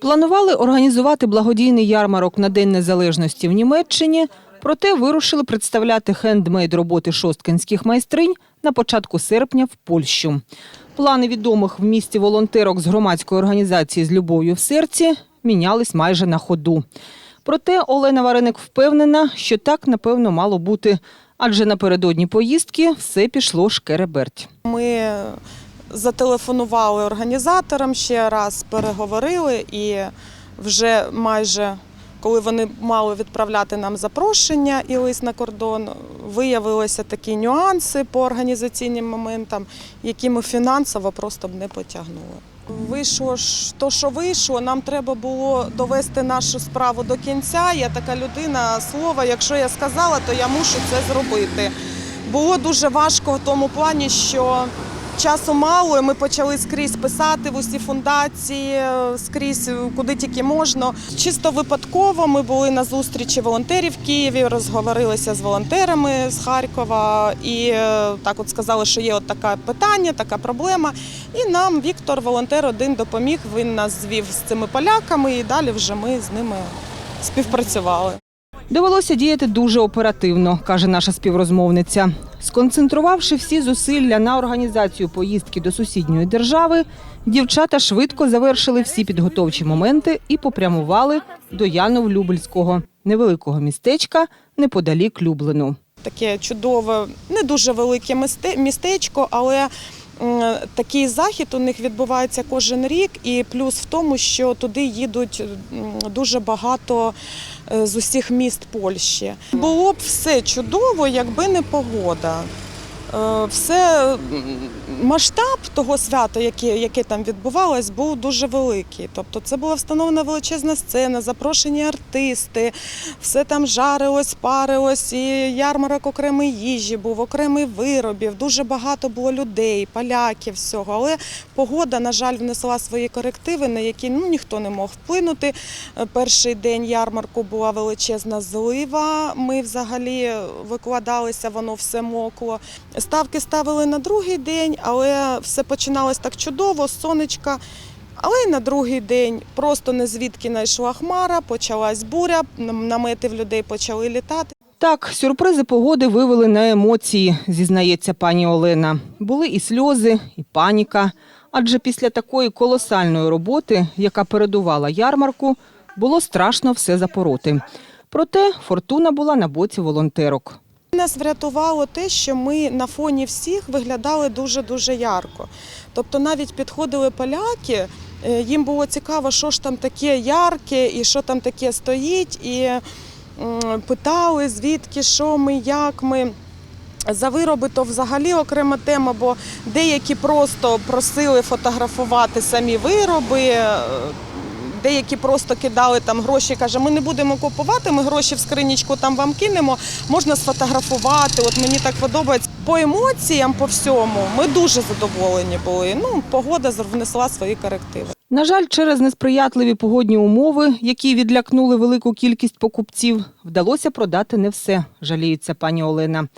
Планували організувати благодійний ярмарок на День Незалежності в Німеччині, проте вирушили представляти хендмейд роботи шосткинських майстринь на початку серпня в Польщу. Плани відомих в місті волонтерок з громадської організації з любов'ю в серці мінялись майже на ходу. Проте Олена Вареник впевнена, що так напевно мало бути, адже напередодні поїздки все пішло шкереберть. Ми зателефонували організаторам ще раз, переговорили і вже майже коли вони мали відправляти нам запрошення і лист на кордон, виявилися такі нюанси по організаційним моментам, які ми фінансово просто б не потягнули. Вийшло ж то, що вийшло. Нам треба було довести нашу справу до кінця. Я така людина слова. Якщо я сказала, то я мушу це зробити. Було дуже важко в тому плані, що часу мало. Ми почали скрізь писати в усі фундації, скрізь куди тільки можна. Чисто випадково ми були на зустрічі волонтерів в Києві, розговорилися з волонтерами з Харкова і е, так от сказали, що є от таке питання, така проблема. І нам Віктор, волонтер, один допоміг. Він нас звів з цими поляками, і далі вже ми з ними співпрацювали. Довелося діяти дуже оперативно, каже наша співрозмовниця. Сконцентрувавши всі зусилля на організацію поїздки до сусідньої держави, дівчата швидко завершили всі підготовчі моменти і попрямували до Янов-Любельського невеликого містечка неподалік Люблину. таке чудове, не дуже велике містечко, але такий захід у них відбувається кожен рік. І плюс в тому, що туди їдуть дуже багато з усіх міст Польщі. Було б все чудово, якби не погода. Е, Все масштаб того свята, яке, яке там відбувалось, був дуже великий. Тобто, це була встановлена величезна сцена, запрошені артисти, все там жарилось, парилось, і ярмарок окремої їжі був, окремий виробів. Дуже багато було людей, поляків, всього. Але погода, на жаль, внесла свої корективи, на які ну ніхто не мог вплинути. Е, Перший день ярмарку була величезна злива. Ми взагалі викладалися, воно все мокло. Ставки ставили на другий день, але все починалось так чудово, сонечка. Але й на другий день просто не звідки найшла хмара, почалась буря, нам- намети в людей почали літати. Так, сюрпризи погоди вивели на емоції, зізнається пані Олена. Були і сльози, і паніка. Адже після такої колосальної роботи, яка передувала ярмарку, було страшно все запороти. Проте фортуна була на боці волонтерок. Нас врятувало те, що ми на фоні всіх виглядали дуже-дуже ярко. Тобто навіть підходили поляки, е, їм було цікаво, що ж там таке ярке і що там таке стоїть, і питали, звідки, що ми, як ми. За вироби то взагалі окрема тема, бо деякі просто просили фотографувати самі вироби, е, деякі просто кидали там гроші, каже, ми не будемо купувати, ми гроші в скринічку там вам кинемо, можна сфотографувати. От мені так подобається. По емоціям, по всьому, ми дуже задоволені були. Ну, погода внесла свої корективи. На жаль, через несприятливі погодні умови, які відлякнули велику кількість покупців, вдалося продати не все, жаліється пані Олена.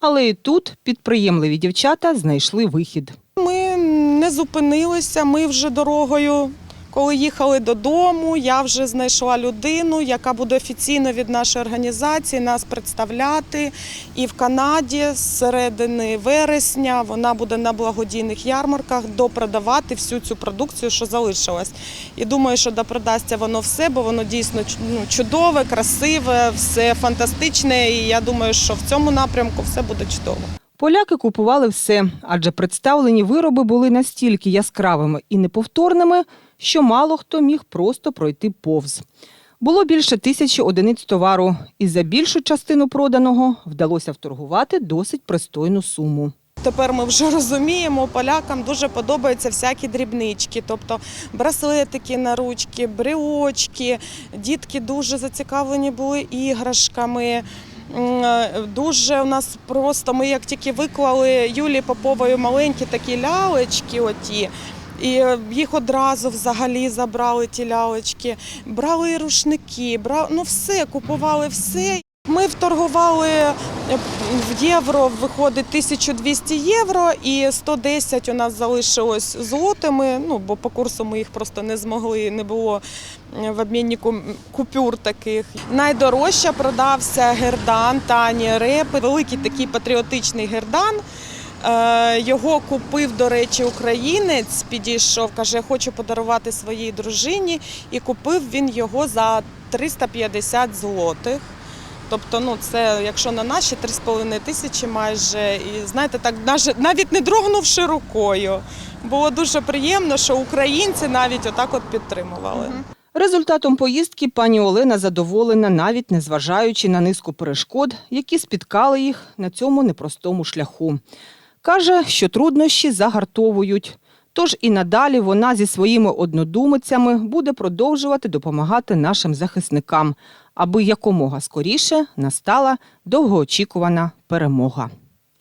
Але і тут підприємливі дівчата знайшли вихід. Ми не зупинилися, ми вже дорогою. Коли їхали додому, я вже знайшла людину, яка буде офіційно від нашої організації нас представляти. І в Канаді з середини вересня вона буде на благодійних ярмарках допродавати всю цю продукцію, що залишилась. І думаю, що допродасться воно все, бо воно дійсно ну, чудове, красиве, все фантастичне. І я думаю, що в цьому напрямку все буде чудово. Поляки купували все, адже представлені вироби були настільки яскравими і неповторними, що мало хто міг просто пройти повз. Було більше тисячі одиниць товару, і за більшу частину проданого вдалося вторгувати досить пристойну суму. Тепер ми вже розуміємо, полякам дуже подобаються всякі дрібнички, тобто браслетики на ручки, брелочки. Дітки дуже зацікавлені були іграшками. Е, Дуже у нас просто ми як тільки виклали Юлії Поповою маленькі такі лялечки, оті. І їх одразу взагалі забрали ті лялечки, брали рушники, брали, ну все, купували все. Ми вторгували е, в євро, виходить 1200 євро, і 110 у нас залишилось злотими. Ну бо по курсу ми їх просто не змогли, не було е, в обміннику купюр таких. Найдорожче продався гердан Тані Репи, великий такий патріотичний гердан. Е, Його купив, до речі, українець. Підійшов, каже, я хочу подарувати своїй дружині. І купив він його за 350 злотих. Тобто, ну це якщо на наші 3,5 тисячі майже, і знаєте, так навіть- не дрогнувши рукою. Було дуже приємно, що українці навіть отак от підтримували. Результатом поїздки пані Олена задоволена, навіть незважаючи на низку перешкод, які спіткали їх на цьому непростому шляху. Каже, що труднощі загартовують. Тож і надалі вона зі своїми однодумицями буде продовжувати допомагати нашим захисникам, аби якомога скоріше настала довгоочікувана перемога.